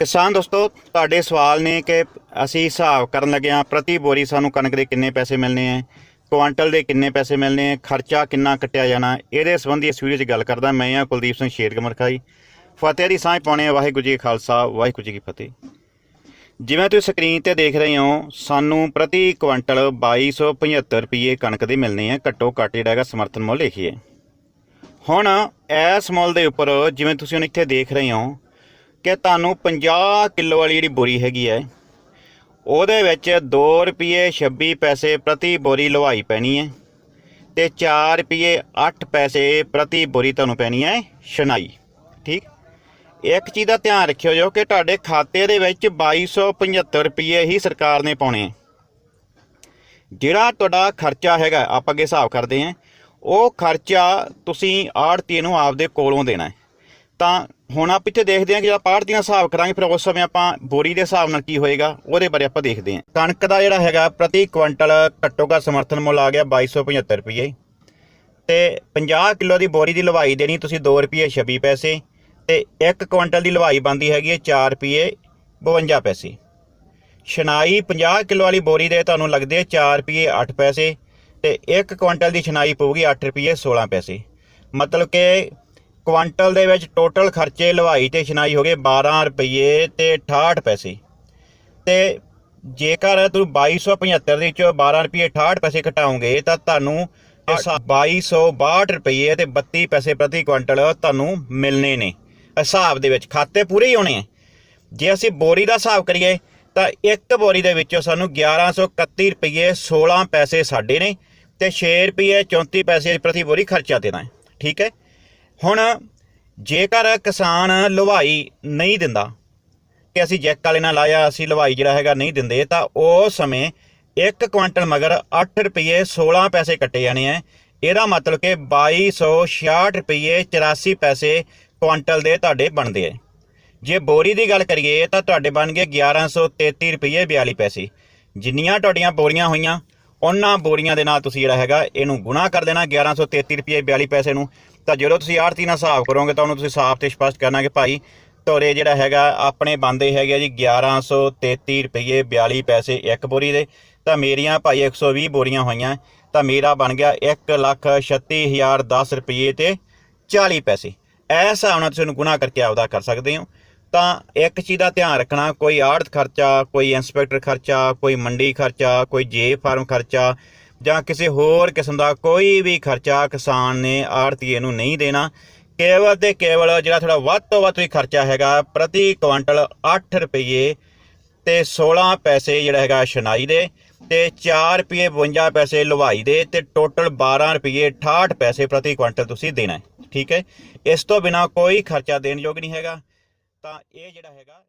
ਕਿਸਾਨ ਦੋਸਤੋ, ਤੁਹਾਡੇ ਸਵਾਲ ਨੇ ਕਿ ਅਸੀਂ ਹਿਸਾਬ ਕਰਨ ਲੱਗੇ ਹਾਂ, ਪ੍ਰਤੀ ਬੋਰੀ ਸਾਨੂੰ ਕਣਕ ਦੇ ਕਿੰਨੇ ਪੈਸੇ ਮਿਲਣੇ ਆ, ਕੁਆਂਟਲ ਦੇ ਕਿੰਨੇ ਪੈਸੇ ਮਿਲਣੇ ਆ, ਖਰਚਾ ਕਿੰਨਾ ਕੱਟਿਆ ਜਾਣਾ, ਇਹਦੇ ਸੰਬੰਧੀ ਇਸ ਵੀਡੀਓ 'ਚ ਗੱਲ ਕਰਦਾ ਮੈਂ ਆ ਕੁਲਦੀਪ ਸਿੰਘ ਸ਼ੇਰਗਮਰ ਖਾਈ ਫਤਿਹ ਦੀ ਸਾਂਝ ਪਾਉਣੇ ਆ, ਵਾਹਿਗੁਰੂ ਜੀ ਕਾ ਖਾਲਸਾ, ਵਾਹਿਗੁਰੂ ਜੀ ਕੀ ਫਤਿਹ। ਜਿਵੇਂ ਤੁਸੀਂ ਸਕਰੀਨ ਤੇ ਦੇਖ ਰਹੇ ਹੋ, ਸਾਨੂੰ ਪ੍ਰਤੀ ਕੁਆਂਟਲ 2275 ਰੁਪਏ ਕਣਕ ਦੇ ਮਿਲਣੇ ਆ, ਘੱਟੋ ਘੱਟ ਜਿਹੜਾ ਹੈਗਾ ਸਮਰਥਨ ਮੁੱਲ ਲਿਖੀਏ ਹੁਣ ਇਸ ਮੁੱਲ ਦੇ ਉੱਪਰ, ਜਿਵੇਂ ਤੁਸੀਂ ਹੁਣ ਇੱਥੇ ਦੇਖ ਰਹੇ ਹੋ ਕਿ ਤੁਹਾਨੂੰ 50 ਕਿਲੋ ਵਾਲੀ ਜਿਹੜੀ ਬੋਰੀ ਹੈਗੀ ਹੈ, ਉਹਦੇ ਵਿੱਚ 2 ਰੁਪਏ 26 ਪੈਸੇ ਪ੍ਰਤੀ ਬੋਰੀ ਲਵਾਈ ਪੈਣੀ ਹੈ ਤੇ 4 ਰੁਪਏ 8 ਪੈਸੇ ਪ੍ਰਤੀ ਬੋਰੀ ਤੁਹਾਨੂੰ ਪੈਣੀ ਹੈ ਸ਼ਨਾਈ ਠੀਕ? ਇੱਕ ਚੀਜ਼ ਦਾ ਧਿਆਨ ਰੱਖਿਓ ਜੋ ਕਿ ਤੁਹਾਡੇ ਖਾਤੇ ਦੇ ਵਿੱਚ 2275 ਰੁਪਏ ਹੀ ਸਰਕਾਰ ਨੇ ਪਾਉਣੇ ਆ ਜਿਹੜਾ ਤੁਹਾਡਾ ਖਰਚਾ ਹੈਗਾ, ਆਪਾਂ ਅੱਗੇ ਹਿਸਾਬ ਕਰਦੇ ਹਾਂ, ਉਹ ਖਰਚਾ ਤੁਸੀਂ ਆੜਤੀ ਨੂੰ ਆਪਦੇ ਕੋਲੋਂ ਦੇਣਾ ਹੈ। ਤਾਂ ਹੁਣ ਆਪਾਂ ਇੱਥੇ ਦੇਖਦੇ ਹਾਂ ਕਿ ਜਦੋਂ ਪਾੜ ਦੀਆਂ ਹਿਸਾਬ ਕਰਾਂਗੇ, ਫਿਰ ਉਸ ਸਮੇਂ ਆਪਾਂ ਬੋਰੀ ਦੇ ਹਿਸਾਬ ਨਾਲ ਕੀ ਹੋਏਗਾ, ਉਹਦੇ ਬਾਰੇ ਆਪਾਂ ਦੇਖਦੇ ਹਾਂ। ਕਣਕ ਦਾ ਜਿਹੜਾ ਹੈਗਾ, ਪ੍ਰਤੀ ਕੁਇੰਟਲ ਘੱਟੋ ਘੱਟ ਸਮਰਥਨ ਮੁੱਲ ਆ ਗਿਆ 2275 ਰੁਪਏ ਤੇ 50 ਕਿਲੋ ਦੀ ਬੋਰੀ ਦੀ ਲਵਾਈ ਦੇਣੀ, ਤੁਸੀਂ 2 ਰੁਪਏ 26 ਪੈਸੇ, ਤੇ 1 ਕੁਇੰਟਲ ਦੀ ਲਵਾਈ ਬੰਦੀ ਹੈਗੀ ਹੈ 4 ਰੁਪਏ 52 ਪੈਸੇ। ਛਨਾਈ 50 ਕਿਲੋ ਵਾਲੀ ਬੋਰੀ ਦੇ ਤੁਹਾਨੂੰ ਲੱਗਦੇ 4 ਰੁਪਏ 8 ਪੈਸੇ, ਤੇ 1 ਕੁਇੰਟਲ ਦੀ ਛਨਾਈ ਪਊਗੀ 8 ਰੁਪਏ 16 ਪੈਸੇ। ਮਤਲਬ ਕਿ ਕੁਆਂਟਲ ਦੇ ਵਿੱਚ ਟੋਟਲ ਖਰਚੇ ਲਵਾਈ ਤੇ ਛਨਾਈ ਹੋ ਗਏ 12 ਰੁਪਏ ਤੇ 68 ਪੈਸੇ। ਤੇ ਜੇਕਰ ਤੁਸੀਂ 2275 ਦੇ ਵਿੱਚੋਂ 12 ਰੁਪਏ 68 ਪੈਸੇ ਘਟਾਓਗੇ ਤਾਂ ਤੁਹਾਨੂੰ 2262 ਰੁਪਏ ਤੇ 32 ਪੈਸੇ ਪ੍ਰਤੀ ਕੁਇੰਟਲ ਤੁਹਾਨੂੰ ਮਿਲਨੇ ਨੇ। ਹਿਸਾਬ ਦੇ ਵਿੱਚ ਖਾਤੇ ਪੂਰੇ ਹੀ ਹੋਣੇ ਜੇ ਅਸੀਂ ਬੋਰੀ ਦਾ ਹਿਸਾਬ ਕਰੀਏ ਤਾਂ ਇੱਕ ਬੋਰੀ ਦੇ ਵਿੱਚੋਂ ਸਾਨੂੰ 1131 ਰੁਪਏ 16 ਪੈਸੇ ਸਾਡੇ ਨੇ ਤੇ 6 ਰੁਪਏ 34 ਪੈਸੇ ਪ੍ਰਤੀ ਬੋਰੀ ਖਰਚਾ ਦੇਣਾ ਹੈ। ਠੀਕ ਹੈ? ਹੁਣ ਜੇਕਰ ਕਿਸਾਨ ਲਵਾਈ ਨਹੀਂ ਦਿੰਦਾ ਕਿ ਅਸੀਂ ਜੈਕ ਵਾਲੇ ਨਾਲ ਲਾਇਆ, ਅਸੀਂ ਲਵਾਈ ਜਿਹੜਾ ਹੈਗਾ ਨਹੀਂ ਦਿੰਦੇ, ਤਾਂ ਉਹ ਸਮੇਂ 1 ਕੁਇੰਟਲ ਮਗਰ 8 ਰੁਪਏ 16 ਪੈਸੇ ਕੱਟੇ ਜਾਣੇ ਆ। ਇਹਦਾ ਮਤਲਬ ਕਿ 2266 ਰੁਪਏ 84 ਪੈਸੇ ਕੁਇੰਟਲ ਦੇ ਤੁਹਾਡੇ ਬਣਦੇ ਆ। ਜੇ ਬੋਰੀ ਦੀ ਗੱਲ ਕਰੀਏ, ਤਾਂ ਤੁਹਾਡੇ ਬਣ ਗਏ 1133 ਰੁਪਏ 42 ਪੈਸੇ। ਜਿੰਨੀਆਂ ਤੁਹਾਡੀਆਂ ਬੋਰੀਆਂ ਹੋਈਆਂ, ਉਹਨਾਂ ਬੋਰੀਆਂ ਦੇ ਨਾਲ ਤੁਸੀਂ ਜਿਹੜਾ ਹੈਗਾ, ਇਹਨੂੰ ਗੁਣਾ ਕਰ ਦੇਣਾ 1133 ਰੁਪਏ 42 ਪੈਸੇ ਨੂੰ। ਤਾਂ ਜਦੋਂ ਤੁਸੀਂ ਆੜਤੀ ਨਾਲ ਹਿਸਾਬ ਕਰੋਗੇ ਤਾਂ ਉਹਨੂੰ ਤੁਸੀਂ ਸਾਫ਼ ਤੇ ਸਪਸ਼ਟ ਕਰਨਾ ਕਿ ਭਾਈ ਤੋਰੇ ਜਿਹੜਾ ਹੈਗਾ ਆਪਣੇ ਬੰਦੇ ਹੈਗੇ ਆ ਜੀ 1133 ਰੁਪਏ 42 ਪੈਸੇ ਇੱਕ ਬੋਰੀ ਦੇ। ਤਾਂ ਮੇਰੀਆਂ ਭਾਈ 120 ਬੋਰੀਆਂ ਹੋਈਆਂ, ਤਾਂ ਮੇਰਾ ਬਣ ਗਿਆ 136010 ਰੁਪਏ ਤੇ 40 ਪੈਸੇ। ਇਸ ਹਿਸਾਬ ਨਾਲ ਤੁਸੀਂ ਉਹਨੂੰ ਗੁਣਾ ਕਰਕੇ ਆਪਦਾ ਕਰ ਸਕਦੇ ਹੋ। ਤਾਂ ਇੱਕ ਚੀਜ਼ ਦਾ ਧਿਆਨ ਰੱਖਣਾ, ਕੋਈ ਆੜਤ ਖਰਚਾ, ਕੋਈ ਇੰਸਪੈਕਟਰ ਖਰਚਾ, ਕੋਈ ਮੰਡੀ ਖਰਚਾ, ਕੋਈ ਜੇ ਫਾਰਮ ਖਰਚਾ ਜਾਂ ਕਿਸੇ ਹੋਰ ਕਿਸਮ ਦਾ ਕੋਈ ਵੀ ਖਰਚਾ ਕਿਸਾਨ ਨੇ ਆੜਤੀਏ ਨੂੰ ਨਹੀਂ ਦੇਣਾ, ਕੇਵਲ ਤੇ ਕੇਵਲ ਜਿਹੜਾ ਥੋੜਾ ਵੱਧ ਤੋਂ ਵੱਧ ਵੀ ਖਰਚਾ ਹੈਗਾ ਪ੍ਰਤੀ ਕੁਇੰਟਲ 8 ਰੁਪਏ ਤੇ 16 ਪੈਸੇ ਜਿਹੜਾ ਹੈਗਾ ਸ਼ਨਾਈ ਦੇ ਤੇ 4 ਰੁਪਏ 52 ਪੈਸੇ ਲਵਾਈ ਦੇ ਤੇ ਟੋਟਲ 12 ਰੁਪਏ 68 ਪੈਸੇ ਪ੍ਰਤੀ ਕੁਇੰਟਲ ਤੁਸੀਂ ਦੇਣਾ ਹੈ, ਠੀਕ ਹੈ? ਇਸ ਤੋਂ ਬਿਨਾ ਕੋਈ ਖਰਚਾ ਦੇਣ ਯੋਗ ਨਹੀਂ ਹੈਗਾ। ਤਾਂ ਇਹ ਜਿਹੜਾ ਹੈਗਾ